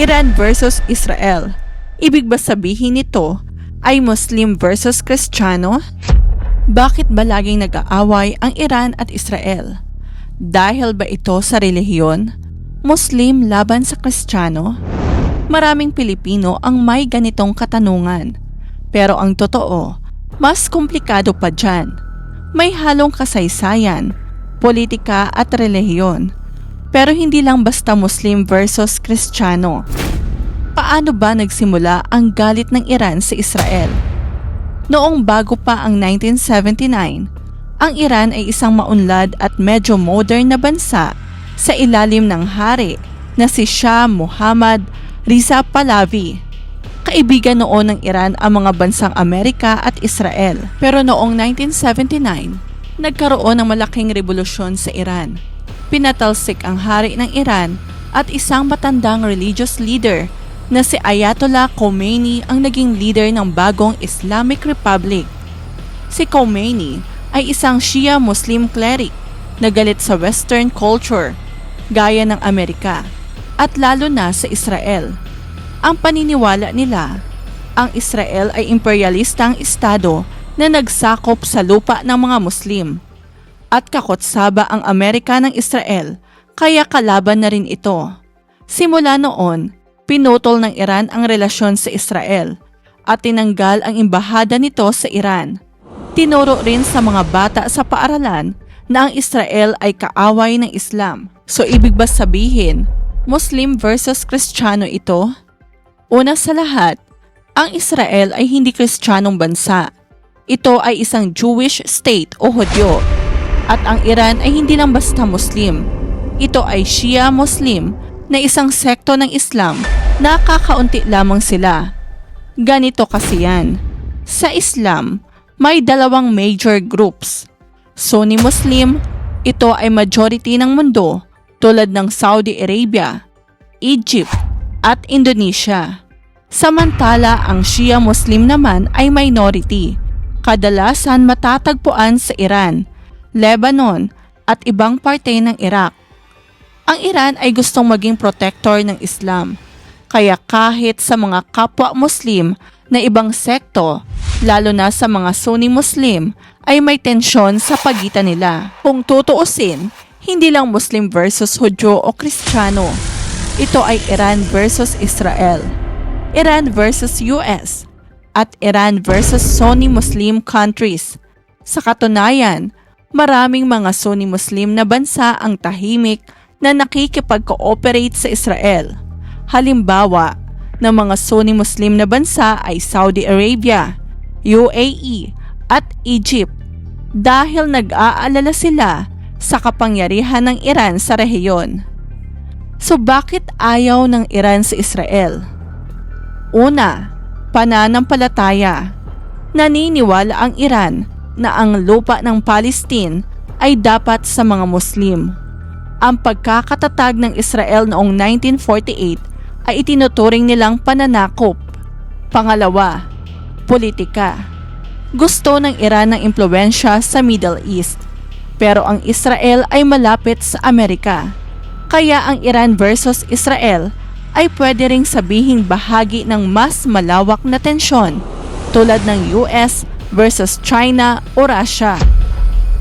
Iran versus Israel. Ibig ba sabihin nito ay Muslim versus Kristiyano? Bakit ba laging nag-aaway ang Iran at Israel? Dahil ba ito sa relihiyon? Muslim laban sa Kristiyano? Maraming Pilipino ang may ganitong katanungan. Pero ang totoo, mas komplikado pa dyan. May halong kasaysayan, politika at relihiyon. Pero hindi lang basta Muslim versus Kristiyano. Paano ba nagsimula ang galit ng Iran sa Israel? Noong bago pa ang 1979, ang Iran ay isang maunlad at medyo modern na bansa sa ilalim ng hari na si Shah Muhammad Riza Pahlavi. Kaibigan noon ng Iran ang mga bansang Amerika at Israel. Pero noong 1979, nagkaroon ng malaking revolusyon sa Iran pinatalsik ang hari ng Iran at isang matandang religious leader na si Ayatollah Khomeini ang naging leader ng bagong Islamic Republic. Si Khomeini ay isang Shia Muslim cleric na galit sa Western culture, gaya ng Amerika, at lalo na sa Israel. Ang paniniwala nila, ang Israel ay imperialistang estado na nagsakop sa lupa ng mga Muslim at kakotsaba ang Amerika ng Israel kaya kalaban na rin ito. Simula noon, pinutol ng Iran ang relasyon sa Israel at tinanggal ang imbahada nito sa Iran. Tinuro rin sa mga bata sa paaralan na ang Israel ay kaaway ng Islam. So ibig ba sabihin, Muslim versus Kristiyano ito? Una sa lahat, ang Israel ay hindi Kristiyanong bansa. Ito ay isang Jewish state o Hudyo at ang Iran ay hindi lang basta Muslim. Ito ay Shia Muslim na isang sekto ng Islam na kakaunti lamang sila. Ganito kasi yan. Sa Islam, may dalawang major groups. Sunni Muslim, ito ay majority ng mundo tulad ng Saudi Arabia, Egypt, at Indonesia. Samantala, ang Shia Muslim naman ay minority. Kadalasan matatagpuan sa Iran, Lebanon at ibang parte ng Iraq. Ang Iran ay gustong maging protector ng Islam, kaya kahit sa mga kapwa Muslim na ibang sekto, lalo na sa mga Sunni Muslim, ay may tensyon sa pagitan nila. Kung tutuusin, hindi lang Muslim versus Hudyo o Kristiyano. Ito ay Iran versus Israel, Iran versus US, at Iran versus Sunni Muslim countries. Sa katunayan, maraming mga Sunni Muslim na bansa ang tahimik na nakikipag-cooperate sa Israel. Halimbawa, ng mga Sunni Muslim na bansa ay Saudi Arabia, UAE at Egypt dahil nag-aalala sila sa kapangyarihan ng Iran sa rehiyon. So bakit ayaw ng Iran sa Israel? Una, pananampalataya. Naniniwala ang Iran na ang lupa ng Palestine ay dapat sa mga Muslim. Ang pagkakatatag ng Israel noong 1948 ay itinuturing nilang pananakop. Pangalawa, politika. Gusto ng Iran ng impluensya sa Middle East, pero ang Israel ay malapit sa Amerika. Kaya ang Iran versus Israel ay pwede ring sabihing bahagi ng mas malawak na tensyon tulad ng US versus China o Russia.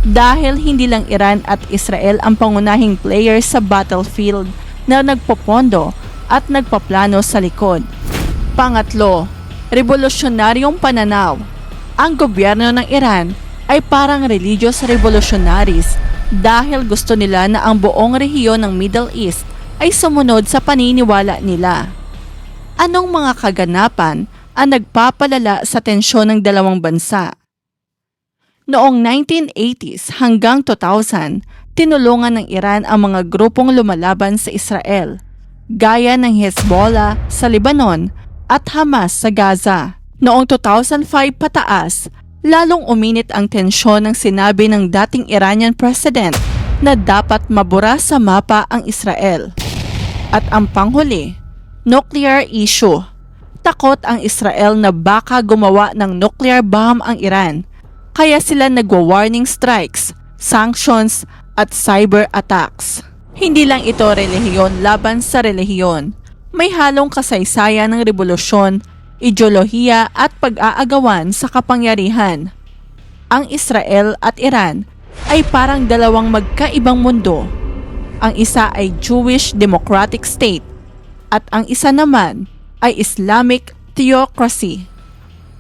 Dahil hindi lang Iran at Israel ang pangunahing players sa battlefield na nagpopondo at nagpaplano sa likod. Pangatlo, revolusyonaryong pananaw. Ang gobyerno ng Iran ay parang religious revolutionaries dahil gusto nila na ang buong rehiyon ng Middle East ay sumunod sa paniniwala nila. Anong mga kaganapan ang nagpapalala sa tensyon ng dalawang bansa. Noong 1980s hanggang 2000, tinulungan ng Iran ang mga grupong lumalaban sa Israel, gaya ng Hezbollah sa Lebanon at Hamas sa Gaza. Noong 2005 pataas, lalong uminit ang tensyon ng sinabi ng dating Iranian President na dapat mabura sa mapa ang Israel. At ang panghuli, nuclear issue takot ang Israel na baka gumawa ng nuclear bomb ang Iran. Kaya sila nagwa-warning strikes, sanctions at cyber attacks. Hindi lang ito relihiyon laban sa relihiyon, may halong kasaysayan ng revolusyon, ideolohiya at pag-aagawan sa kapangyarihan. Ang Israel at Iran ay parang dalawang magkaibang mundo. Ang isa ay Jewish democratic state at ang isa naman ay Islamic theocracy.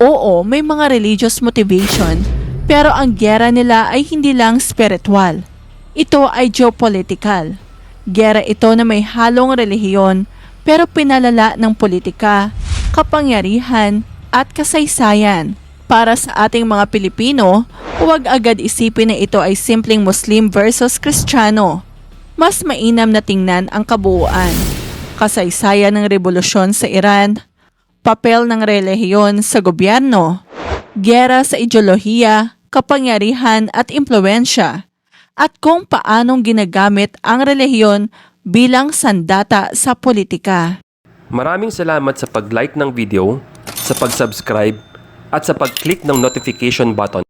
Oo, may mga religious motivation, pero ang gera nila ay hindi lang spiritual. Ito ay geopolitical. Gera ito na may halong relihiyon, pero pinalala ng politika, kapangyarihan, at kasaysayan. Para sa ating mga Pilipino, huwag agad isipin na ito ay simpleng Muslim versus Kristiyano. Mas mainam na tingnan ang kabuuan. Kasaysayan ng revolusyon sa Iran, papel ng relihiyon sa gobyerno, gera sa ideolohiya, kapangyarihan at impluensya, at kung paanong ginagamit ang relihiyon bilang sandata sa politika. Maraming salamat sa pag-like ng video, sa pag-subscribe, at sa pag-click ng notification button.